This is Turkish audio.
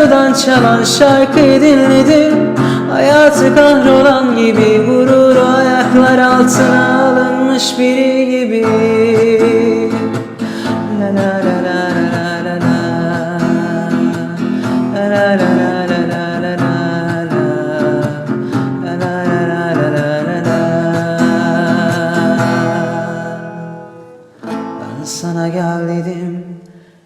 radyodan çalan şarkıyı dinledim Hayatı kahrolan gibi vurur ayaklar altına alınmış biri gibi La la la la la la la La la la la Sana gel dedim